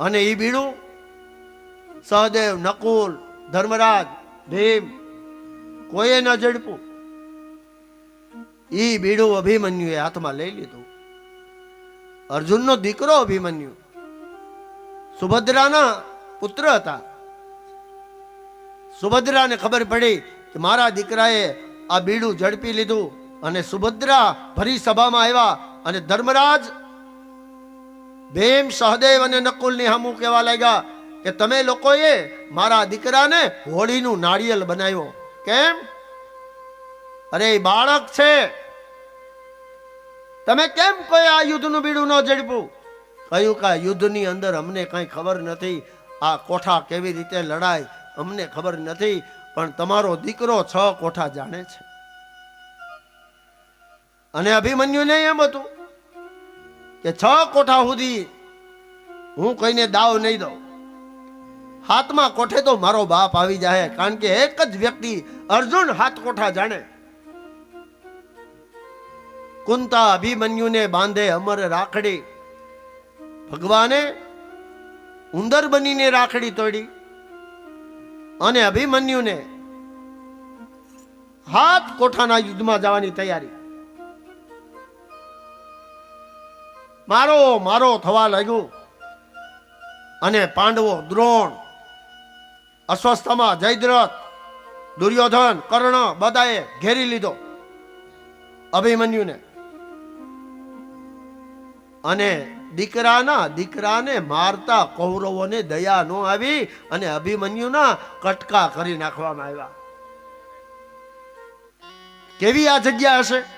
અને એ બીડું? સહદેવ, નકુલ, ધર્મરાજ, ભીમ, કોઈએ ન ઝડપું એ બીડું અભિમન્યુએ હાથમાં લઈ લીધું. અર્જુનનો દીકરો અભિમન્યુ. સુભદ્રાના પુત્ર હતા. સુભદ્રાને ખબર પડી કે મારા દીકરાએ આ બીડું ઝડપી લીધું અને સુભદ્રા ફરી સભામાં આવ્યા અને ધર્મરાજ ભીમ સહદેવ અને નકુલની હમું કહેવા લાગ્યા કે તમે લોકોએ મારા દીકરાને હોળીનું નાળિયેર બનાવ્યો. કેમ? અરે બાળક છે. તમે કેમ કોઈ આ યુદ્ધનું બીડું ન ઝડપ્યું? કહ્યું કે યુદ્ધની અંદર અમને કંઈ ખબર નથી. આ કોઠા કેવી રીતે લડાય અમને ખબર નથી, પણ તમારો દીકરો છ કોઠા જાણે છે. અને અભિમન્યુને એમ હતું કે છ કોઠા સુધી હું કોઈને દાવ નહીં દઉં. હાથમાં કોઠે તો મારો બાપ આવી જાય કારણ કે એક જ વ્યક્તિ અર્જુન હાથ કોઠા જાણે. કુંતા અભિમન્યુને બાંધે અમર રાખડી. ભગવાને ઉંદર બનીને રાખડી તોડી અને અભિમન્યુને હાથ કોઠાના યુદ્ધમાં જવાની તૈયારી. મારો મારો થવા લાગ્યું. અને પાંડવો દ્રોણ, અસ્વસ્થમાં જયદ્રથ, દુર્યોધન, કર્ણ બધાએ ઘેરી લીધો. અભિમન્યુને. અને દીકરાના દીકરાને મારતા કૌરવોને દયા ન આવી અને અભિમન્યુના કટકા કરી નાખવામાં આવ્યા. કેવી આ જગ્યા હશે?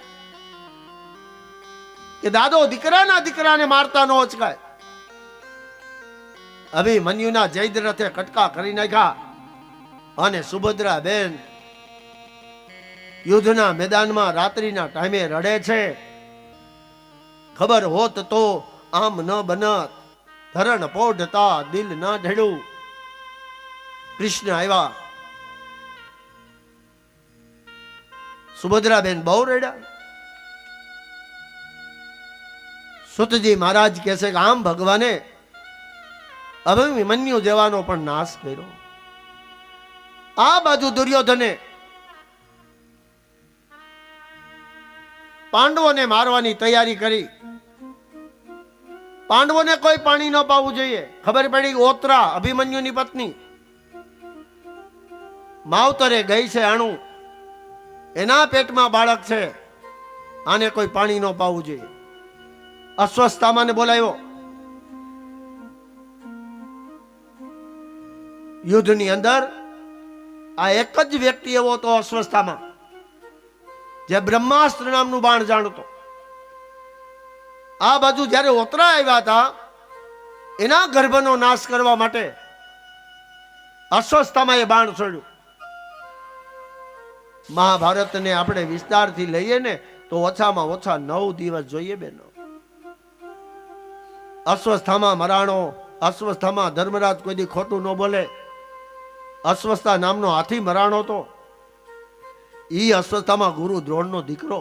કે દાદો, દીકરાના દીકરાને મારતા ન અચકાય અભિમન્યુના જયદ્રથે કટકા કરી નાખ્યા અને સુભદ્રા બેન યુદ્ધના મેદાનમાં રાત્રિના ટાઈમે રડે છે. ખબર હોત તો આમ ન બનત. ધરણ પોઢતા દિલ ન ઢળ્યું કૃષ્ણ આવ્યા. સુભદ્રાબેન બહુ રડ્યા સુતજી મહારાજ કહે છે કે, આમ ભગવાને અભિમન્યુ દેવાનો પણ નાશ કર્યો. આ બાજુ દુર્યોધને પાંડવોને મારવાની તૈયારી કરી. પાંડવોને કોઈ પાણી ન પાવું જોઈએ. ખબર પડી ઓતરા અભિમન્યુની પત્ની માવતરે ગઈ છે આણું એના પેટમાં બાળક છે. આને કોઈ પાણી ન પાવું જોઈએ. અસ્વસ્થતામાં બોલાવ્યો. યુદ્ધની અંદર આ એક જ વ્યક્તિ એવો હતો અસ્વસ્થતામાં, જે બ્રહ્માસ્ત્ર નામનું બાણ જાણતો. આ બાજુ જ્યારે ઓતરા આવ્યા હતા, એના ગર્ભનો નાશ કરવા માટે અસ્વસ્થતામાં એ બાણ છોડ્યું. મહાભારતને આપણે વિસ્તારથી લઈએ ને તો ઓછામાં ઓછા નવ દિવસ જોઈએ બેનો. અસ્વસ્થામાં મરાણો, અસ્વસ્થામાં ધર્મરાજ કોઈ દી ખોટું ન બોલે. અસ્વસ્થા નામનો હાથી મરાણો તો ઈ અસ્વસ્થામાં ગુરુ દ્રોણનો દીકરો.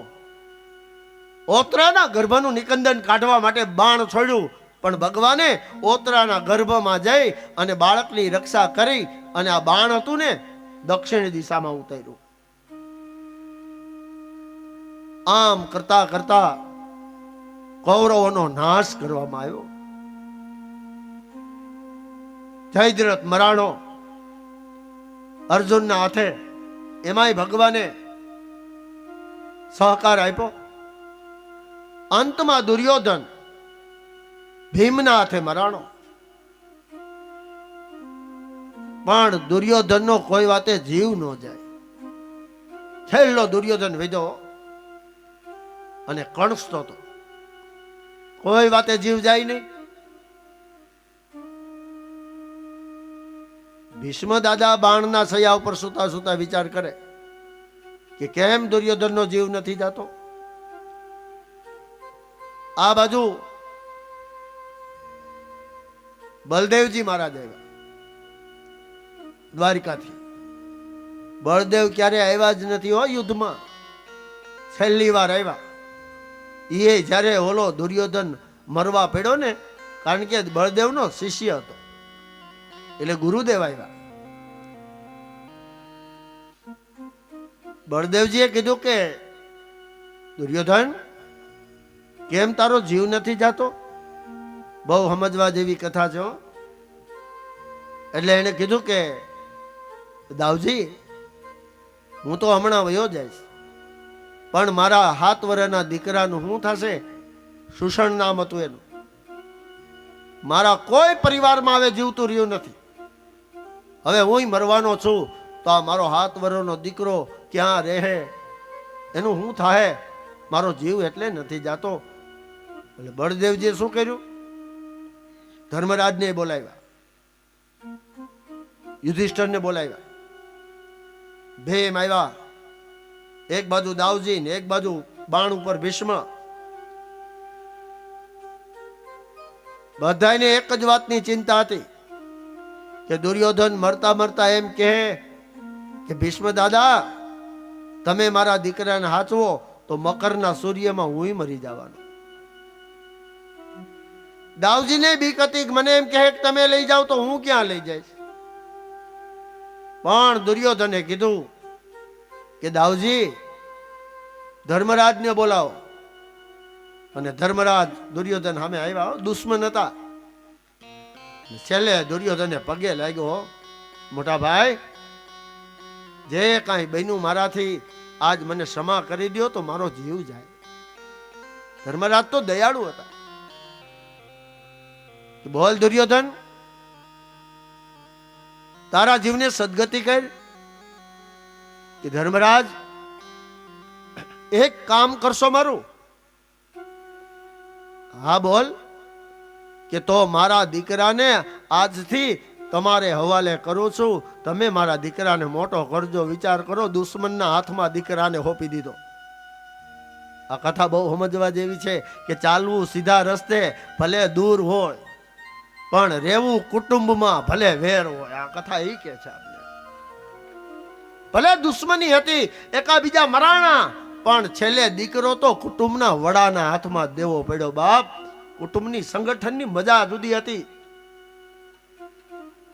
ઓતરાના ગર્ભનું નિકંદન કાઢવા માટે બાણ છોડ્યું, પણ ભગવાને ઓતરાના ગર્ભમાં જઈ અને બાળકની રક્ષા કરી અને આ બાણ હતું ને દક્ષિણ દિશામાં ઉતાર્યું. આમ કરતા કરતા કૌરવોનો નાશ કરવામાં આવ્યો. જયદ્રથ મરાણો અર્જુનના હાથે એમાંય ભગવાને સહકાર આપ્યો. અંતમાં દુર્યોધન ભીમના હાથે મરાણો. પણ દુર્યોધનનો કોઈ વાતે જીવ ન જાય. છેલ્લો દુર્યોધન વિધો અને કણસતો હતો. કોઈ વાતે જીવ જાય નહીં. ભીષ્મ દાદા બાણના સયા ઉપર સુતા સુતા વિચાર કરે કે કેમ દુર્યોધનનો જીવ નથી જતો? આ બાજુ બલદેવજી મહારાજ આવ્યા. દ્વારિકાથી. બળદેવ ક્યારે આવ્યા જ નથી હો યુદ્ધમાં. છેલ્લી વાર આવ્યા. એ જ્યારે ઓલો દુર્યોધન મરવા પડ્યો ને, કારણ કે બળદેવનો શિષ્ય હતો. એટલે ગુરુદેવ આવ્યા બળદેવજીએ કીધું કે, દુર્યોધન, કેમ તારો જીવ નથી જાતો? બહુ સમજવા જેવી કથા છે એટલે એને કીધું કે દાવજી હું તો હમણાં વયો જઈશ. પણ મારા હાથ વર્ષના દીકરાનું શું થશે? શુષણ નામ હતું એનું. મારા કોઈ પરિવારમાં હવે જીવતું રહ્યું નથી. હવે હું મરવાનો છું, તો આ મારો હાથ વરોનો દીકરો ક્યાં રહે? એનું શું થાય મારો જીવ એટલે નથી જાતો. એટલે બળદેવજીએ શું કર્યું? ધર્મરાજને બોલાવ્યા. યુધિષ્ઠરને બોલાવ્યા. ભેમ આવ્યા. એક બાજુ દાવજી ને એક બાજુ બાણ ઉપર ભીષ્મ. બધાને એક જ વાતની ચિંતા હતી. કે દુર્યોધન મરતા મરતા એમ કહે કે ભીષ્મ દાદા, તમે મારા દીકરાને હાચવો તો મકરના સૂર્યમાં હું મરી જવાનો. દાવજીને બીક હતી મને એમ કહે કે તમે લઈ જાઓ તો હું ક્યાં લઈ જઈશ? પણ દુર્યોધને કીધું કે દાવજી, ધર્મરાજને બોલાવો. અને ધર્મરાજ દુર્યોધન સામે આવ્યા દુશ્મન હતા. છેલ્લે દુર્યોધને પગે લાગ્યો મોટા ભાઈ. જે કાંઈ બન્યું મારાથી આજ મને ક્ષમા કરી દ્યો તો મારો જીવ જાય. ધર્મરાજ તો દયાળુ હતા. બોલ દુર્યોધન, તારા જીવને સદગતિ કર. કે ધર્મરાજ, એક કામ કરશો મારું? હા, બોલ. કે તો મારા દીકરાને આજથી તમારે હવાલે કરું છું. તમે મારા દીકરાને મોટો કરજો, વિચાર કરો, દુશ્મનના હાથમાં દીકરાને હોપી દીધો. આ કથા બહુ સમજવા જેવી છે કે ચાલવું સીધા રસ્તે ભલે દૂર હોય, પણ રહેવું કુટુંબમાં ભલે વેર હોય. આ કથા એ કે છે આપણે ભલે દુશ્મની હતી, એકાબીજા મરાણા, પણ છેલ્લે દીકરો તો કુટુંબના વડાના હાથમાં દેવો પડ્યો બાપ. કુટુંબની સંગઠનની મજા જુદી હતી.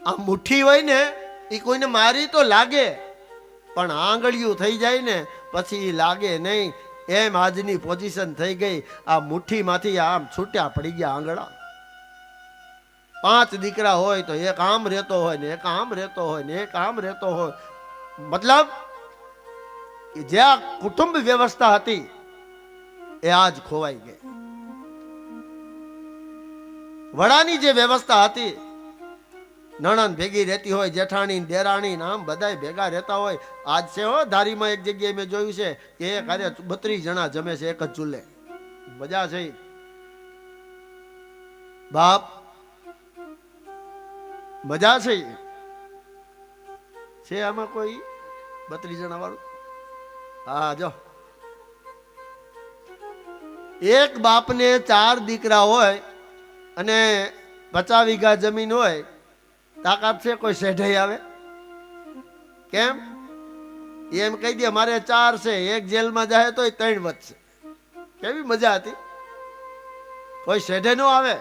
આ મુઠ્ઠી હોય ને એ કોઈને મારી તો લાગે, પણ આંગળીયું થઈ જાય ને, પછી લાગે નહીં. એમ આજની પોઝિશન થઈ ગઈ. આ મુઠ્ઠીમાંથી આમ છૂટ્યા પડી ગયા આંગળા. પાંચ દીકરા હોય તો એક આમ રહેતો હોય ને, એક આમ રહેતો હોય ને, એક આમ રહેતો હોય. મતલબ જ્યાં કુટુંબ વ્યવસ્થા હતી, એ આજ ખોવાઈ ગઈ. વડાની જે વ્યવસ્થા હતી, નણંદ ભેગી રહેતી હોય, જેઠાણી દેરાણી આમ બધાય ભેગા રહેતા હોય, આજ છે હો ધારીમાં એક જગ્યાએ મેં જોયું છે કે એક હારે બત્રીસ જણા જમે છે, એક જ ચૂલે. મજા છે. બાપ, મજા છે? છે આમાં કોઈ બત્રીસ જણા વાળું? હા, જો. એક બાપને ચાર દીકરા હોય અને પચાસ વીઘા જમીન હોય, તાકાત છે કોઈ શેઢાઈ આવે? કેમ? એમ કહી દે, મારે ચાર છે, એક જેલમાં જાય તો ત્રણ વધશે. કેવી મજા હતી? કોઈ શેઢે નો આવે?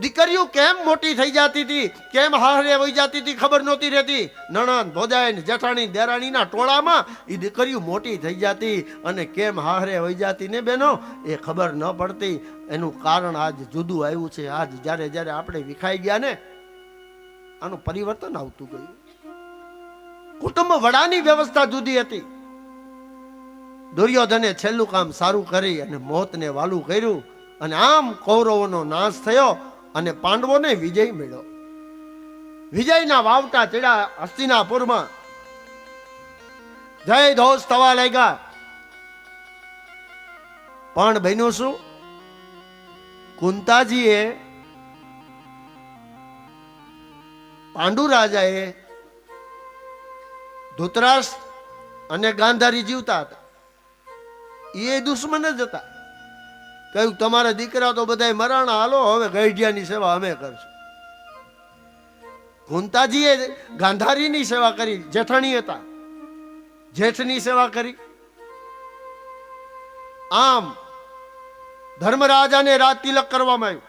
દીકરીઓ કેમ મોટી થઈ જતી હતી? કેમ હારે વહી જતી હતી? ખબર નહોતી રહેતી. નણંદ ભોજાઈ જેઠાણી, દેરાણીના ટોળામાં એ દીકરીઓ મોટી થઈ જતી. અને કેમ હારે વહી જતી ને બેનો? એ ખબર ન પડતી. એનું કારણ આજ જુદું આવ્યું છે. આજ જ્યારે જ્યારે આપણે વિખાઈ ગયા ને, આનું પરિવર્તન આવતું ગયું. કુટુંબ વડાની વ્યવસ્થા જુદી હતી. દુર્યોધને છેલ્લું કામ સારું કરી અને મોતને વાલું કર્યું. અને આમ કૌરવોનો નાશ થયો. અને પાંડવોને વિજય મળ્યો વિજયના વાવટા ચડ્યા હસ્તિનાપુરમાં. જય ધોષ થવા લાગ્યા. પણ બન્યું શું? કુંતાજીએ પાંડુ રાજાએ ધૂતરાસ અને ગાંધારી જીવતા હતા. એ દુશ્મન જ હતા. કહ્યું, તમારા દીકરા તો બધા મરાણા. હાલો, હવે ગઈઢિયાની સેવા અમે કરશું. ગુંતાજીએ ગાંધારીની સેવા કરી, જેઠાણી હતા. જેઠની સેવા કરી. આમ ધર્મરાજાને રાજ તિલક કરવામાં આવ્યું.